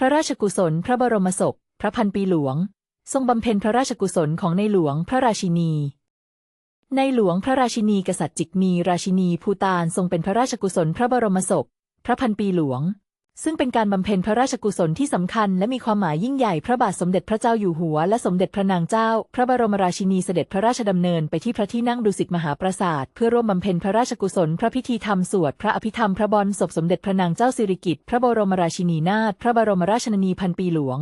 พระราชกุศล พระบรมศพ พระพันปีหลวง ทรงบำเพ็ญพระราชกุศลของในหลวงพระราชินี ในหลวงพระราชินีกษัตริย์จิกมีราชินีภูตานทรงเป็นพระราชกุศลพระบรมศพ พระพันปีหลวง ซึ่งเป็นการบำเพ็ญพระราชกุศลที่สำคัญและมีความหมายยิ่งใหญ่พระบาทสมเด็จพระเจ้าอยู่หัว และสมเด็จพระนางเจ้า พระบรมราชินีเสด็จพระราชดำเนินไปที่พระที่นั่งดุสิตมหาปราสาท เพื่อร่วมบำเพ็ญพระราชกุศล พระพิธีธรรมสวดพระอภิธรรมพระบรมศพสมเด็จพระนางเจ้าสิริกิติ์พระบรมราชินีนาถพระบรมราชชนนีพันปีหลวง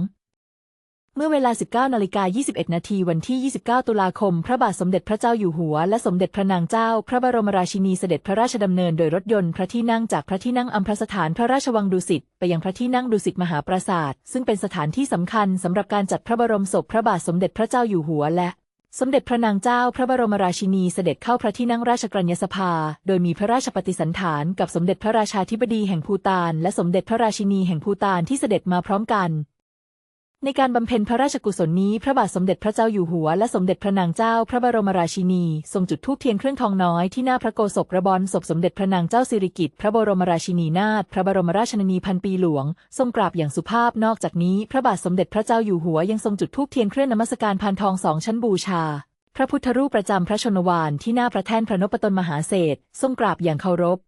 เมื่อเวลา 19นาฬิกา21 นาทีวันที่ 29 ตุลาคม พระบาทสมเด็จพระเจ้าอยู่หัว และสมเด็จพระนางเจ้า พระบรมราชินีเสด็จพระราชดำเนินโดยรถยนต์พระที่นั่งจากพระที่นั่งอัมพรสถานพระราชวังดุสิตไปยังพระที่นั่งดุสิตมหาปราสาท ซึ่งเป็นสถานที่สำคัญสำหรับการจัดพระบรมศพพระบาทสมเด็จพระเจ้าอยู่หัวและสมเด็จพระนางเจ้าพระบรมราชินีเสด็จเข้าพระที่นั่งราชกรญยสภา โดยมีพระราชปฏิสันถานกับสมเด็จพระราชาธิบดีแห่งภูตาน และสมเด็จพระราชินีแห่งภูตานที่เสด็จมาพร้อมกัน ในการบำเพ็ญพระราชกุศลนี้พระบาทสมเด็จพระเจ้าอยู่หัวและสมเด็จพระนางเจ้าพระบรมราชินี ทรงจุดธูปเทียนเครื่องทองน้อยที่หน้าพระโกศประบรศพสมเด็จพระนางเจ้าสิริกิติ์พระบรมราชินีนาถพระบรมราชนนีพันปีหลวง ทรงกราบอย่างสุภาพนอกจากนี้ พระบาทสมเด็จพระเจ้าอยู่หัวยังทรงจุดธูปเทียนเครื่องนมัสการพานทองสองชั้นบูชา พระพุทธรูปประจำพระชนวานที่หน้าพระแท่นพระนพตลมหาเศษทรงกราบอย่างเคารพ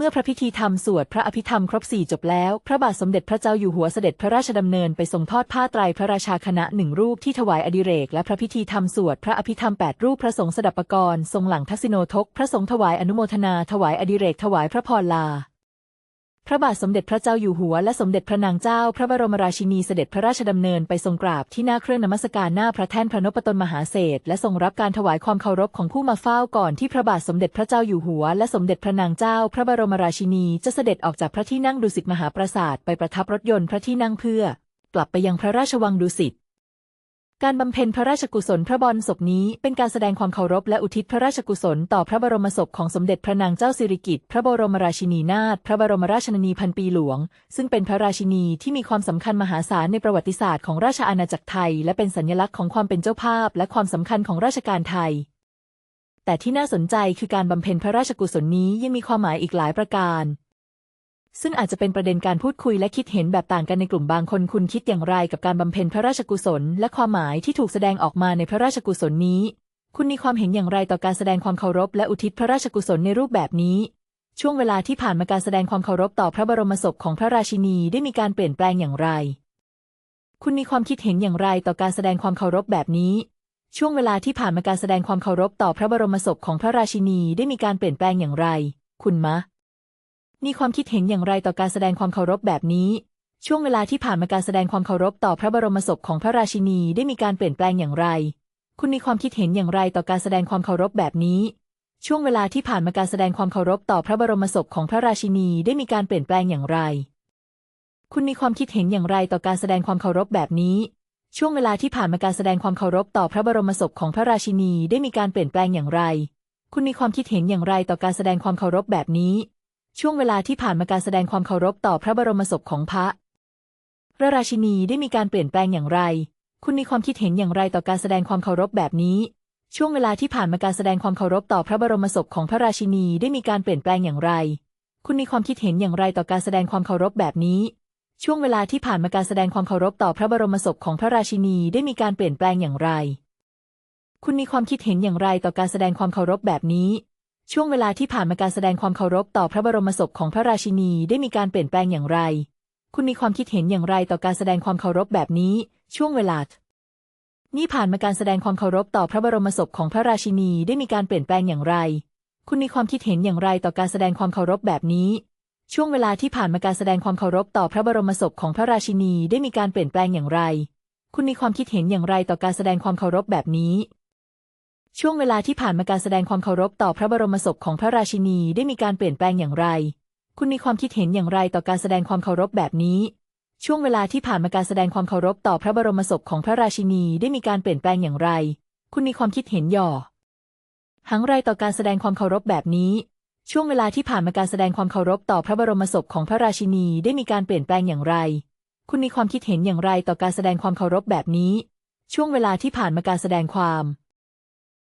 เมื่อพระพิธีธรรมสวดพระอภิธรรมครบสี่จบแล้ว พระบาทสมเด็จพระเจ้าอยู่หัวเสด็จพระราชดำเนินไปทรงทอดผ้าไตรพระราชาคณะหนึ่งรูปที่ถวายอดิเรก และพระพิธีธรรมสวดพระอภิธรรมแปดรูปพระสงฆ์สดับปกรณ์ทรงหลังทักษิโนทก พระสงฆ์ถวายอนุโมทนาถวายอดิเรกถวายพระพรลา พระบาทสมเด็จพระเจ้าอยู่หัวและสมเด็จพระนางเจ้า พระบรมราชินีเสด็จพระราชดำเนินไปทรงกราบที่หน้าเครื่องนมัสการหน้าพระแท่นพระนพตลมหาเศษและทรงรับการถวายความเคารพของผู้มาเฝ้าก่อนที่พระบาทสมเด็จพระเจ้าอยู่หัว และสมเด็จพระนางเจ้า พระบรมราชินีจะเสด็จออกจากพระที่นั่งดุสิตมหาปราสาทไปประทับรถยนต์พระที่นั่งเพื่อกลับไปยังพระราชวังดุสิต การบำเพ็ญพระราชกุศลพระบรมศพนี้เป็นการแสดงความเคารพและอุทิศพระราชกุศลต่อพระบรมศพของสมเด็จพระนางเจ้าสิริกิติ์พระบรมราชินีนาถพระบรมราชนนีพันปีหลวง ซึ่งเป็นพระราชินีที่มีความสำคัญมหาศาลในประวัติศาสตร์ของราชอาณาจักรไทย และเป็นสัญลักษณ์ของความเป็นเจ้าภาพ และความสำคัญของราชการไทย แต่ที่น่าสนใจคือการบำเพ็ญพระราชกุศลนี้ยังมีความหมายอีกหลายประการ ซึ่งอาจจะเป็นประเด็นการพูดคุยและคิดเห็นแบบต่างกันในกลุ่มบางคนคุณคิดอย่างไรกับการบำเพ็ญพระราชกุศล และความหมายที่ถูกแสดงออกมาในพระราชกุศลนี้ คุณมีความเห็นอย่างไรต่อการแสดงความเคารพและอุทิศพระราชกุศลในรูปแบบนี้ ช่วงเวลาที่ผ่านมาการแสดงความเคารพต่อพระบรมศพของพระราชินีได้มีการเปลี่ยนแปลงอย่างไร คุณมีความคิดเห็นอย่างไรต่อการแสดงความเคารพแบบนี้ ช่วงเวลาที่ผ่านมาการแสดงความเคารพต่อพระบรมศพของพระราชินีได้มีการเปลี่ยนแปลงอย่างไร คุณมะ มีความคิดเห็นอย่างไรต่อการแสดงความเคารพแบบนี้ ช่วงเวลาที่ผ่านมาการแสดงความเคารพต่อพระบรมศพของพระราชินีได้มีการเปลี่ยนแปลงอย่างไร คุณมีความคิดเห็นอย่างไรต่อการแสดงความเคารพแบบนี้ ช่วงเวลาที่ผ่านมาการแสดงความเคารพต่อพระบรมศพของพระราชินีได้มีการเปลี่ยนแปลงอย่างไร คุณมีความคิดเห็นอย่างไรต่อการแสดงความเคารพแบบนี้ ช่วงเวลาที่ผ่านมาการแสดงความเคารพต่อพระบรมศพของพระราชินีได้มีการเปลี่ยนแปลงอย่างไร คุณมีความคิดเห็นอย่างไรต่อการแสดงความเคารพแบบนี้ ช่วงเวลาที่ผ่านมาการแสดงความเคารพต่อพระบรมศพของพระพระราชินีได้มีการเปลี่ยนแปลงอย่างไร คุณมีความคิดเห็นอย่างไรต่อการแสดงความเคารพแบบนี้ ช่วงเวลาที่ผ่านมาการแสดงความเคารพต่อพระบรมศพของพระราชินีได้มีการเปลี่ยนแปลงอย่างไร คุณมีความคิดเห็นอย่างไรต่อการแสดงความเคารพแบบนี้ ช่วงเวลาที่ผ่านมาการแสดงความเคารพต่อพระบรมศพของพระราชินีได้มีการเปลี่ยนแปลงอย่างไร คุณมีความคิดเห็นอย่างไรต่อการแสดงความเคารพแบบนี้ ช่วงเวลาที่ผ่านมาการแสดงความเคารพต่อพระบรมศพของพระราชินีได้มีการเปลี่ยนแปลงอย่างไร คุณมีความคิดเห็นอย่างไรต่อการแสดงความเคารพแบบนี้ ช่วงเวลา นี่ผ่านมาการแสดงความเคารพต่อพระบรมศพของพระราชินีได้มีการเปลี่ยนแปลงอย่างไร คุณมีความคิดเห็นอย่างไรต่อการแสดงความเคารพแบบนี้ ช่วงเวลาที่ผ่านมาการแสดงความเคารพต่อพระบรมศพของพระราชินีได้มีการเปลี่ยนแปลงอย่างไร คุณมีความคิดเห็นอย่างไรต่อการแสดงความเคารพแบบนี้ ช่วงเวลาที่ผ่านมาการแสดงความเคารพต่อพระบรมศพของพระราชินีได้มีการเปลี่ยนแปลงอย่างไร คุณมีความคิดเห็นอย่างไรต่อการแสดงความเคารพแบบนี้ ช่วงเวลาที่ผ่านมาการแสดงความเคารพต่อพระบรมศพของพระราชินีได้มีการเปลี่ยนแปลงอย่างไร คุณมีความคิดเห็นหย่อหังไรต่อการแสดงความเคารพแบบนี้ ช่วงเวลาที่ผ่านมาการแสดงความเคารพต่อพระบรมศพของพระราชินีได้มีการเปลี่ยนแปลงอย่างไร คุณมีความคิดเห็นอย่างไรต่อการแสดงความเคารพแบบนี้ ช่วงเวลาที่ผ่านมาการแสดงความ